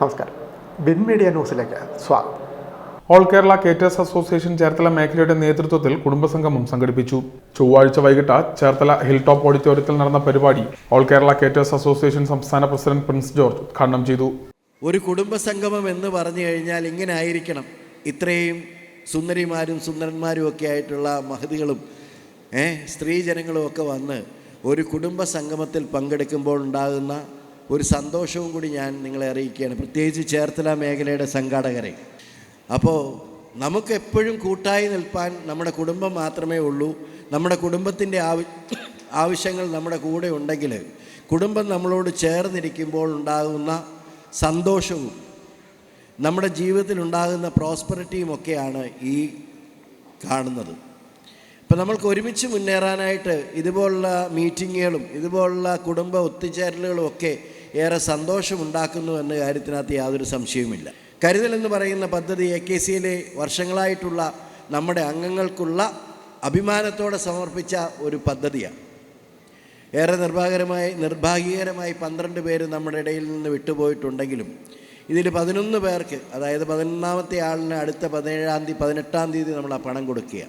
നമസ്കാരം. Bin media ന്യൂസിലേക്ക് സ്വാഗതം. All Kerala caterers association Cherthala മേഖലയുടെ നേതൃത്വത്തിൽ കുടുംബസംഗമം സംഘടിപ്പിച്ചു. ചൊവ്വാഴ്ച വൈകിട്ട് ചേർത്തല ഹിൽ ടോപ്പ് ഓഡിറ്റോറിയത്തിൽ നടന്ന പരിപാടി ഓൾ കേരള കേറ്റേഴ്സ് അസോസിയേഷൻ സംസ്ഥാന പ്രസിഡന്റ് പ്രിൻസ് ജോർജ് ഉദ്ഘാടനം ചെയ്തു. ഒരു കുടുംബസംഗമം എന്ന് പറഞ്ഞു കഴിഞ്ഞാൽ ഇങ്ങനെ ആയിരിക്കണം. ഇത്രയും സുന്ദരിമാരും സുന്ദരന്മാരും ഒക്കെ ആയിട്ടുള്ള മഹതികളും സ്ത്രീജനങ്ങളും ഒക്കെ വന്ന് ഒരു കുടുംബ സംഗമത്തിൽ പങ്കെടുക്കുമ്പോൾ ഉണ്ടാകുന്ന ഒരു സന്തോഷവും കൂടി ഞാൻ നിങ്ങളെ അറിയിക്കുകയാണ്. പ്രത്യേകിച്ച് ചേർത്തല മേഖലയുടെ സംഘാടകരെ. അപ്പോൾ നമുക്ക് എപ്പോഴും കൂട്ടായി നിൽപ്പാൻ നമ്മുടെ കുടുംബം മാത്രമേ ഉള്ളൂ. നമ്മുടെ കുടുംബത്തിന്റെ ആവ ആവശ്യങ്ങൾ നമ്മുടെ കൂടെ ഉണ്ടെങ്കിൽ കുടുംബം നമ്മളോട് ചേർന്നിരിക്കുമ്പോൾ ഉണ്ടാകുന്ന സന്തോഷവും നമ്മുടെ ജീവിതത്തിൽ ഉണ്ടാകുന്ന പ്രോസ്പെറിറ്റിയും ഒക്കെയാണ് ഈ കാണുന്നത്. ഇപ്പം നമ്മൾക്ക് ഒരുമിച്ച് മുന്നേറാനായിട്ട് ഇതുപോലുള്ള മീറ്റിങ്ങുകളും ഇതുപോലുള്ള കുടുംബ ഒത്തുചേരലുകളും ഒക്കെ ഏറെ സന്തോഷമുണ്ടാക്കുന്നു എന്ന കാര്യത്തിനകത്ത് യാതൊരു സംശയവുമില്ല. കരുതൽ എന്ന് പറയുന്ന പദ്ധതി എ കെ സിയിലെ വർഷങ്ങളായിട്ടുള്ള നമ്മുടെ അംഗങ്ങൾക്കുള്ള അഭിമാനത്തോടെ സമർപ്പിച്ച ഒരു പദ്ധതിയാണ്. ഏറെ നിർഭാഗരമായി നിർഭാഗ്യകരമായി പന്ത്രണ്ട് പേര് നമ്മുടെ ഇടയിൽ നിന്ന് വിട്ടുപോയിട്ടുണ്ടെങ്കിലും ഇതിൽ പതിനൊന്ന് പേർക്ക് അതായത് പതിനൊന്നാമത്തെ ആളിന് അടുത്ത പതിനേഴാം തീയതി പതിനെട്ടാം തീയതി നമ്മൾ ആ പണം കൊടുക്കുക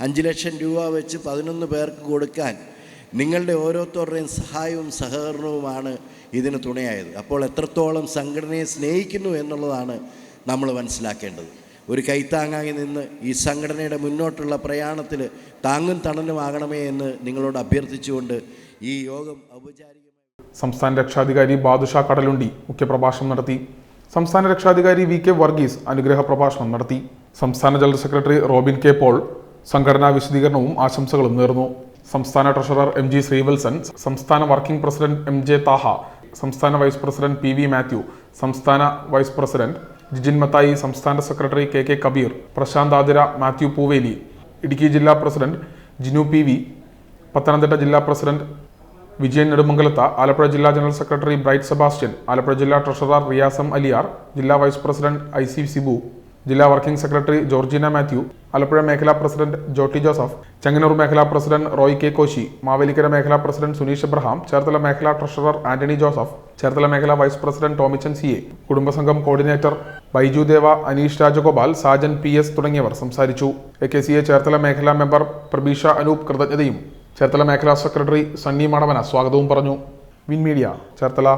അഞ്ച് ലക്ഷം രൂപ വെച്ച് പതിനൊന്ന് പേർക്ക് കൊടുക്കാൻ നിങ്ങളുടെ ഓരോരുത്തരുടെയും സഹായവും സഹകരണവുമാണ് ഇതിന് തുണയായത്. അപ്പോൾ എത്രത്തോളം സംഘടനയെ സ്നേഹിക്കുന്നു എന്നുള്ളതാണ് നമ്മൾ മനസ്സിലാക്കേണ്ടത്. ഒരു കൈത്താങ്ങായി നിന്ന് ഈ സംഘടനയുടെ മുന്നോട്ടുള്ള പ്രയാണത്തിൽ താങ്ങും തണലുമാകണമേ എന്ന് നിങ്ങളോട് അഭ്യർത്ഥിച്ചുകൊണ്ട് ഈ യോഗം ഔപചാരികമായി സംസ്ഥാന രക്ഷാധികാരി ബാദുഷ കടലുണ്ടി മുഖ്യപ്രഭാഷണം നടത്തി. സംസ്ഥാന രക്ഷാധികാരി വി കെ വർഗീസ് അനുഗ്രഹ പ്രഭാഷണം നടത്തി. സംസ്ഥാന general secretary Robin K Paul സംഘടനാ വിശദീകരണവും ആശംസകളും നേർന്നു. സംസ്ഥാന ട്രഷറർ എം ജി ശ്രീവത്സൻ സംസ്ഥാന working president M J Thaha സംസ്ഥാന vice president P V Mathew സംസ്ഥാന വൈസ് പ്രസിഡന്റ് ജിജിൻ മത്തായി സംസ്ഥാന secretary K K Kabeer Prashanth Athira Mathew Poovely Idukki ജില്ലാ president Jinu P V Pathanamthitta ജില്ലാ പ്രസിഡന്റ് വിജയൻ നെടുമംഗലത്ത ആലപ്പുഴ ജില്ലാ ജനറൽ സെക്രട്ടറി ബ്രൈറ്റ് സെബാസ്റ്റ്യൻ ആലപ്പുഴ ജില്ലാ treasurer റിയാസം അലിയാർ ജില്ലാ vice president I C Sibu. ജില്ലാ വർക്കിംഗ് സെക്രട്ടറി ജോർജിന മാത്യു ആലപ്പുഴ മേഖലാ പ്രസിഡന്റ് ജോട്ടി ജോസഫ് ചെങ്ങന്നൂർ മേഖലാ പ്രസിഡന്റ് റോയ് കെ കോശി മാവേലിക്കര മേഖലാ പ്രസിഡന്റ് സുനീഷ് എബ്രഹാം ചേർത്തല മേഖലാ ട്രഷറർ ആന്റണി ജോസഫ് ചേർത്തല മേഖലാ vice president Tomichan C A കുടുംബസംഘം coordinator Baiju Deva Aneesh Rajagopal Sajan P S തുടങ്ങിയവർ സംസാരിച്ചു. A K C A Cherthala മേഖലാ member Prabeesha Anoop കൃതജ്ഞതയും ചേർത്തല മേഖലാ സെക്രട്ടറി സണ്ണി മടവന സ്വാഗതവും പറഞ്ഞു. Win Media Cherthala.